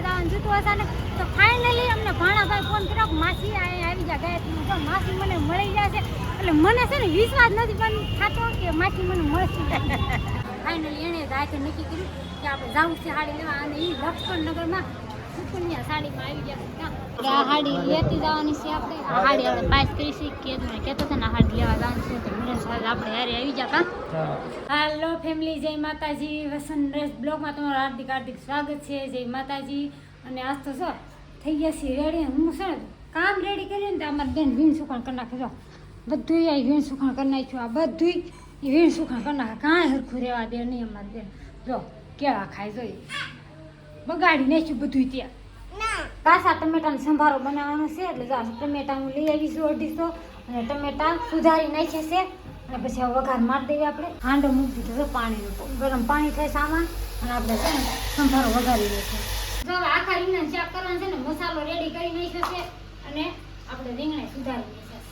જવાનું જૂતું હતા ને તો ફાઇનલી અમને ભાણાભાઈ ફોન કર્યો કે માસી અહીંયા આવી જા ગાયત્રી તો માસી મને મળી જશે એટલે મને છે ને વિશ્વાસ નથી પણ થતો કે માસી મને મળશે. ફાઇનલી એણે રાતે નક્કી કર્યું કે આપણે જાવું છે સાડી લેવા અને એ લક્ષ્મણનગરમાં સુકન્યા સાડીમાં આવી ગયા આ હાડી લેતી જવાની છે આપણે. આ હાડી આપણે પાસ કરી છે કે કેતો કહેતો ને હાડી લેવા જવાનું છે તો આપણે હારે આવી જા કા હાલો ફેમિલી જય માતાજી. વસંત રેસ બ્લોગમાં તમારું હાર્દિક હાર્દિક સ્વાગત છે. જય માતાજી. અને આજ તો શું થઈ ગયા છીએ રેડી હું છે કામ રેડી કરીને ને તો અમારી બેન વીણ સુખાણ કરી નાખે. જો બધું આ વીણ સુખાણ કરી નાખ્યું. આ બધું વીણ સુખાણ કરી નાખે. કાંઈ હરખું રહેવા દે નહીં અમારી બેન. જો કેવા ખાઈ જોઈ બગાડી નાખ્યું બધું ત્યાં. કાસા ટમેટાનો સંભારો બનાવવાનો છે. એટલે જો ટમેટા હું લઈ આવીશું અઢીસો. અને ટમેટા સુધારી નાખ્યા છે. અને પછી હવે વઘાર મારી દઈએ આપણે. હાંડો મૂકી દીધો છે પાણીનો ગરમ પાણી થાય સામાન અને આપણે છે ને સંભારો વઘારી દઈશું જો હવે આખા રીંગણા શાક કરવાનું છે ને, મસાલો રેડી કરી નાખ્યો છે અને આપણે રીંગણા સુધારી નાખ્યા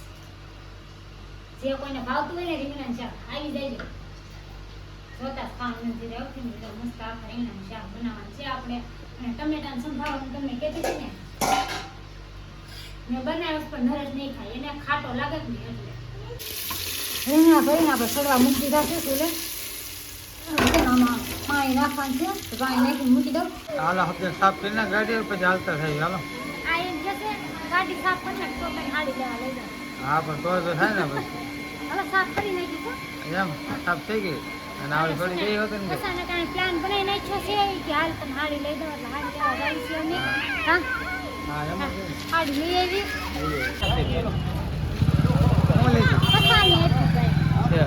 છે જે કોઈને ભાવતું હોય ને રીંગણા શાક આવી જાય જોતા કામ નથી રહેવું મસ્ત આખા રીંગણા શાક બનાવવાનું છે આપણે. અને ટમેટાને સંભાળવાનું તમને કહેતી હતી ને, મેં બનાવ્યો પણ નરજ નહીં ખાય. એને ખાટો લાગે જ નહીં એટલે. રીંગણા ભરીને આપણે સડવા મૂકી દીધા છે ચૂલે છે ને આમાં પાણી નાખવાનું છે. તો પાણી નાખીને મૂકી દઉં. હાલો હપ્તે સાફ કરીને ગાડી પછી હાલતા થઈ હાલો. આ એમ જશે ગાડી સાફ કરી નાખ તો કઈ હાડી લેવા લઈ જાવ હા પણ તો તો થાય ને પછી હવે સાફ કરી નાખી તો એમ સાફ થઈ ગઈ. અને આવડી થોડી ગઈ હોત ને બસાને કાંઈ પ્લાન બનાવી નાખ્યો છે કે હાલ તમે હાડી લઈ દો એટલે હાડી લેવા છે અમે. હા. હા? એમ હાડી લઈ આવી હું લઈ ગઈ બસાને એટલું જાય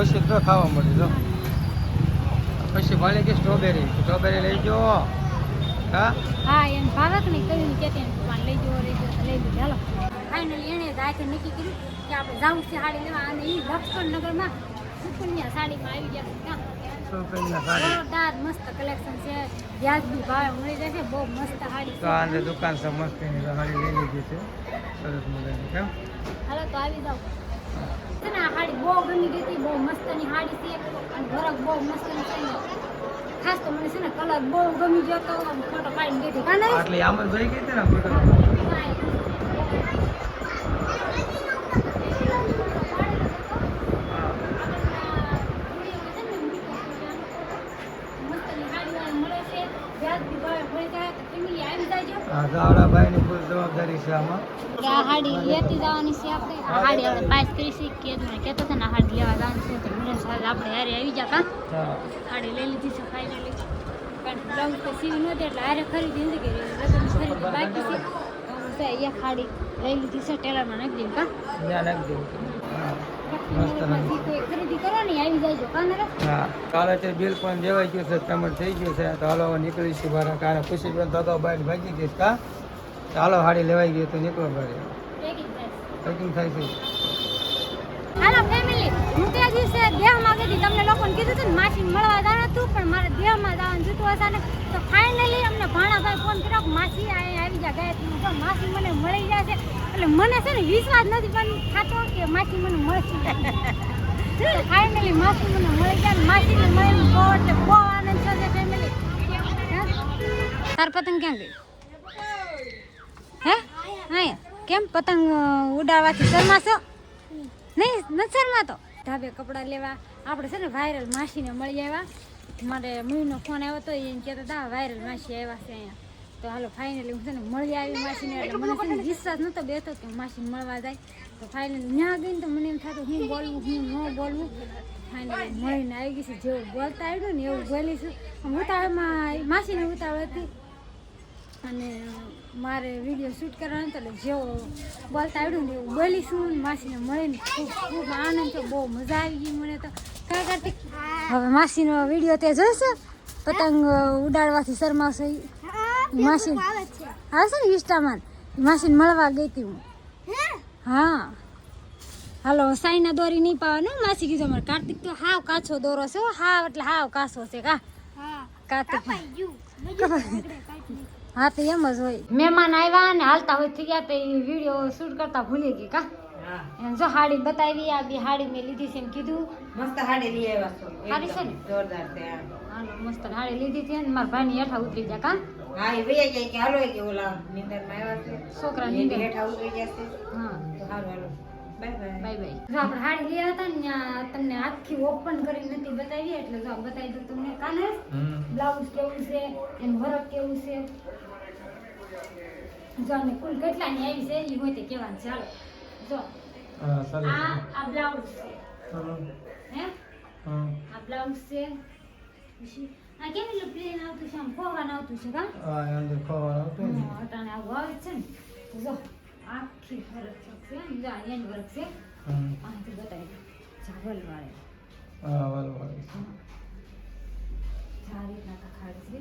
છે ખુશી તો ખાવા મળે જો. પછી ભલે કે સ્ટ્રોબેરી સ્ટ્રોબેરી લઈ જો હા? હા એમ ભાવક ને કહ્યું કે પણ લઈ જો લઈ જો લઈ જો ચાલો. ફાઇનલી એણે રાતે નક્કી કર્યું કે આપણે જાવું છે સાડી લેવા અને એ લક્ષ્મણનગરમાં સુકન્યા સાડીમાં આવી ગયા જોરદાર મસ્ત કલેક્શન છે. વ્યાજબી ભાવે મળી જશે બહુ મસ્ત સાડી તો આને દુકાન સાડી લઈ લીધી છે. સરસ મજાની કેમ હાલો તો આવી જાઓ. છે ને આ બહુ ગમી ગઈ હતી, બહુ મસ્તની સાડી છે. અને બહુ મસ્તની ખાસ તો મને છે ને કલર બહુ ગમી ગયો તો આમ ફોટો પાડી ગઈ હતી. કાં આમ જ ગઈ હતી ને ફોટો આ ફૂલ જવાબદારી છે આમાં. હાડી લેતી જવાની છે આપણે. હાડી આપણે પાસ કરી છે કે મને કહેતો હતો ને હાડી લેવા જવાનું છે તો મને સાથે આપણે હારે આવી જા કાં હાડી લઈ લીધી છે ફાઇનલી પણ બ્લાઉઝ તો સીવી નહોતી એટલે હારે ખરીદી જિંદગી લગ્ન ખરીદી બાકી છે. તો એક હાડી લઈ લીધી છે ટેલરમાં નાખી દઉં કા? નાખી દેવું હા. કાલે તે બિલ પણ દેવાઈ ગયું છે પેમેન્ટ થઈ ગયું છે. તો હાલો હવે નીકળીશું બહાર કારણ ખુશી બેન તો બહાર ભાગી ગઈ કા? ચાલો હાડી લેવાઈ ગઈ તો નીકળો બહાર ભેગી જ જાય. પેકિંગ થાય છે. હાલો ફેમિલી હું તે દિવસે દેહમાં ગઈ હતી. તમને લોકોને કીધું હતું ને માસીને મળવા જવાનું હતું પણ મારે દેહમાં જવાનું જૂતું હતા ને તો ફાઇનલી અમને ભાણાભાઈ ફોન કર્યો કે માસી અહીં જા ગાયત્રી તો માસી મને મળી જશે એટલે મને છે ને વિશ્વાસ નથી પણ થતો કે માસી મને મળશે. ફાઇનલી માસી મને મળી ગયા માસીને મળીને બહુ એટલે બહુ આનંદ થશે ફેમિલી તાર પતંગ ક્યાં ગઈ હે? હા કેમ? પતંગ ઉડાડવાથી શરમાશો? નહીં, નથી શરમાતો? ધાબે કપડાં લેવા. આપણે છે ને વાયરલ માસીને મળી આવ્યા. મારે મમ્મીનો ફોન આવ્યો તો એને કહેતા હતા વાયરલ માસી આવ્યા છે અહીંયા. તો હાલો ફાઇનલી હું છે ને મળી આવી માસીને એટલે મને છે ને વિશ્વાસ નહોતો બેઠો કે માસીને મળવા જાય. તો ફાઇનલી ત્યાં ગઈને તો મને એમ થતું હું બોલવું હું ન બોલવું. ફાઇનલી મળીને આવી ગઈ છે જેવું બોલતા આવ્યું ને એવું બોલીશું ઉતાવળમાં માસીને ઉતાવળ હતી. અને મારે વીડિયો શૂટ કરવાનો હતો એટલે જેવો બોલતા આવ્યું ને એવું બોલીશું માસીને મળીને ખૂબ ખૂબ આનંદ તો બહુ મજા આવી ગઈ મને તો. કાંઈ કરતી હવે માસીનો વીડિયો તે જોઈશે? પતંગ ઉડાડવાથી શરમાશે માસી આવશે ને ઇન્સ્ટામાં માસીને મળવા ગઈ હતી હું. હા? હાલો સાઈના દોરી નહીં પાવાનું માસી કીધું મારે કાર્તિક તો હાવ કાચો દોરો છે હો, હાવ એટલે હાવ કાચો છે કા? કાર્તિક. હા તો એમ જ હોય. મહેમાન આવ્યા ને હાલતા હોય થઈ ગયા તો એ વીડિયો શૂટ કરતા ભૂલી ગઈ કા? એમ જો હાડી બતાવી આ બી હાડી મેં લીધી છે એમ કીધું. મસ્ત હાડી લઈ આવ્યા છો. હારી છે ને? જોરદાર છે. હાલો મસ્ત હાડી લીધી છે ને મારા ભાઈની હેઠા ઉતરી જા કા? હા એ વૈયા જાય કે હાલો કે ઓલા નિંદરમાં આવ્યા છે. છોકરા નીંદર. હેઠા ઉતરી જશે હા. તો હાલો હાલો. Bye bye. Bye bye. જો આપણે હાડી ગયા હતા ને તમને આખી ઓપન કરી નથી બતાવી એટલે જો બતાવી દઉં તમને કાલે. બ્લાઉઝ કેવું છે એનું વર્ક કેવું છે. જો ને કુલ કેટલાની આવી છે એ હોય તે કહેવાનું ચાલો. જો. આ આ બ્લાઉઝ છે. હે. હમ આ બ્લાઉઝ છે. પછી આ કેમ એટલે પ્લેન આવતું છે? આમ ફોવાન આવતું છે કા? હા અંદર ખવાનું આવતું ને. અટાણે આવું આવે છે ને. જો આખી ફરક છે ને? જો આ વર્ક છે. અહીંથી બતાવી દઉં. વાળે હા વાલો વાલો આ રીતના તખાડે છે.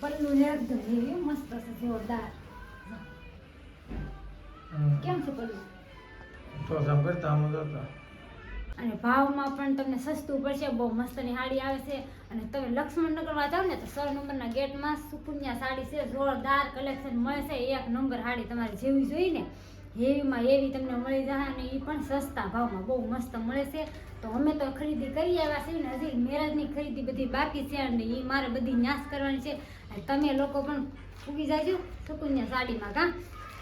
પલ્લું ને એકદમ મસ્ત છે જોરદાર. કેમ છે પલ્લું? કામ કરતા જતા અને ભાવમાં પણ તમને સસ્તું પડશે, બહુ મસ્તની સાડી આવે છે. અને તમે લક્ષ્મણ નગરમાં જાઓ ને તો સો નંબરના ગેટમાં સુકુન્યા સાડી છે, જોરદાર કલેક્શન મળે છે. એક નંબર સાડી તમારે જેવી જોઈએ ને, હેવીમાં એવી તમને મળી જાય અને એ પણ સસ્તા ભાવમાં બહુ મસ્ત મળે છે. તો અમે તો ખરીદી કરી આવ્યા છીએ ને, હજી મેરેજની ખરીદી બધી બાકી છે અને એ મારે બધી ન્યાસ કરવાની છે. અને તમે લોકો પણ ઉગી જાજો સુકુન્યા સાડીમાં, કાં?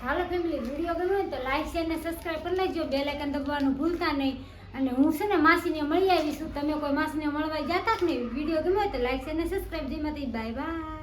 હાલો ફેમિલી વીડિયો ગમ્યો હોય તો લાઈક શેર ને સબસ્ક્રાઈબ કરી લેજો બે લાઇકન દબાવવાનું ભૂલતા નહીં. અને હું છે ને માસીને મળી આવીશું. તમે કોઈ માસીને મળવા જતા જ નહીં. વીડિયો ગમ્યો હોય તો લાઈક શેર ને સબસ્ક્રાઈબ જેમાંથી બાય બાય